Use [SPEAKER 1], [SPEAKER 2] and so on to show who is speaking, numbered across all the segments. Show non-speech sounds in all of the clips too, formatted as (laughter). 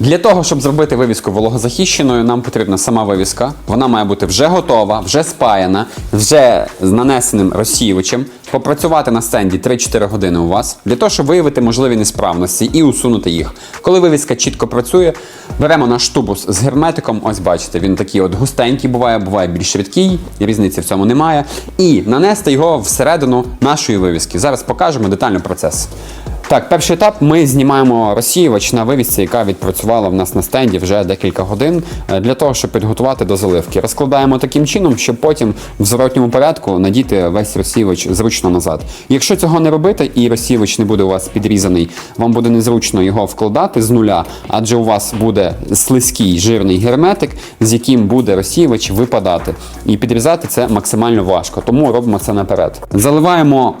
[SPEAKER 1] Для того, щоб зробити вивіску вологозахищеною, нам потрібна сама вивіска. Вона має бути вже готова, вже спаяна, вже з нанесеним розсіювачем. Попрацювати на стенді 3-4 години у вас для того, щоб виявити можливі несправності і усунути їх. Коли вивіска чітко працює, беремо наш тубус з герметиком. Ось бачите, він такий от густенький буває, буває більш рідкий, різниці в цьому немає. І нанести його всередину нашої вивіски. Зараз покажемо детально процес. Так, перший етап ми знімаємо розсіювач на вивісці, яка відпрацювала в нас на стенді вже декілька годин, е, для того, щоб підготувати до заливки. Розкладаємо таким чином, щоб потім в зворотньому порядку надіти весь розсіювач зручно назад. Якщо цього не робити і розсіювач не буде у вас підрізаний, вам буде незручно його вкладати з нуля, адже у вас буде слизький жирний герметик, з яким буде розсіювач випадати. І підрізати це максимально важко, тому робимо це наперед. Заливаємо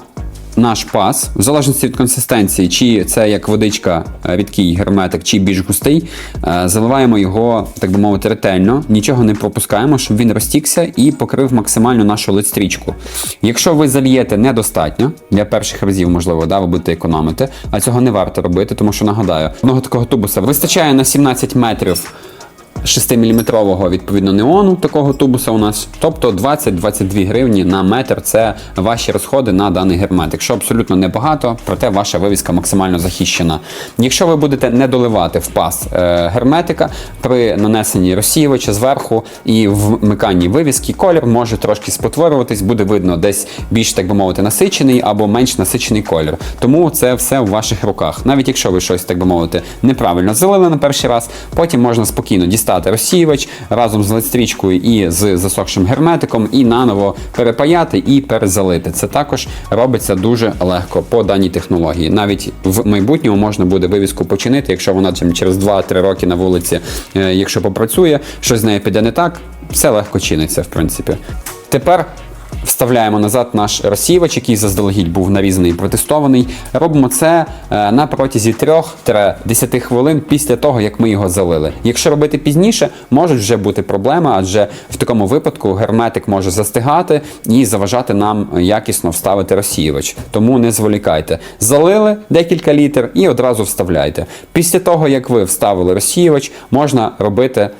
[SPEAKER 1] наш пас, в залежності від консистенції, чи це як водичка е, рідкий герметик, чи більш густий, е, заливаємо його, так би мовити, ретельно, нічого не пропускаємо, щоб він розтікся і покрив максимально нашу листстрічку. Якщо ви зальєте недостатньо, для перших разів, можливо, да, ви будете економити, а цього не варто робити, тому що нагадаю, одного такого тубуса вистачає на 17 метрів. 6-мм відповідно неону такого тубуса у нас, тобто 20-22 гривні на метр це ваші розходи на даний герметик, що абсолютно небагато, проте ваша вивіска максимально захищена. Якщо ви будете не доливати в пас е, герметика при нанесенні розсіювача зверху і вмиканні вивіски, колір може трошки спотворюватись, буде видно десь більш, так би мовити, насичений або менш насичений колір. Тому це все в ваших руках. Навіть якщо ви щось, так би мовити, неправильно залили на перший раз, потім можна спокійно дістати розсіювач разом з ледстрічкою і з засохшим герметиком, і наново перепаяти і перезалити. Це також робиться дуже легко по даній технології. Навіть в майбутньому можна буде вивіску починити, якщо вона через 2-3 роки на вулиці, е, якщо попрацює, щось з нею піде не так, все легко чиниться, в принципі. Тепер Вставляємо назад наш розсіювач, який заздалегідь був нарізаний і протестований. Робимо це е, на протязі 3-10 хвилин після того, як ми його залили. Якщо робити пізніше, можуть вже бути проблеми, адже в такому випадку герметик може застигати і заважати нам якісно вставити розсіювач. Тому не зволікайте. Залили декілька літр і одразу вставляйте. Після того, як ви вставили розсіювач, можна робити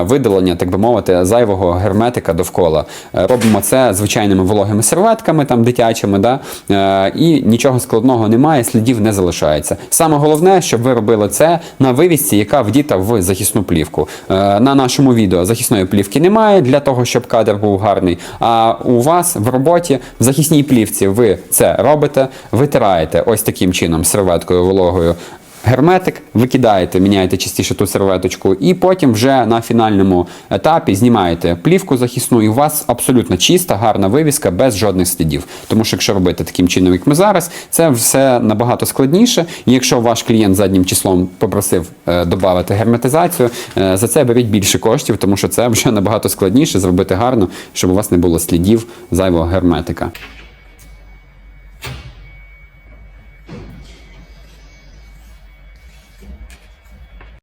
[SPEAKER 1] видалення, так би мовити, зайвого герметика довкола. Е, Робимо це звичайними вологими серветками, там дитячими, да? е, і нічого складного немає, слідів не залишається. Саме головне, щоб ви робили це на вивісці, яка вдіта в захисну плівку. Е, на нашому відео захисної плівки немає для того, щоб кадр був гарний. А у вас в роботі в захисній плівці ви це робите, витираєте ось таким чином серветкою вологою. Герметик викидаєте, міняєте частіше ту серветочку, і потім вже на фінальному етапі знімаєте плівку захисну, і у вас абсолютно чиста, гарна вивіска без жодних слідів. Тому що якщо робити таким чином, як ми зараз, це все набагато складніше. І якщо ваш клієнт заднім числом попросив е, додати герметизацію, е, за це беріть більше коштів, тому що це вже (laughs) набагато складніше зробити гарно, щоб у вас не було слідів зайвого герметика.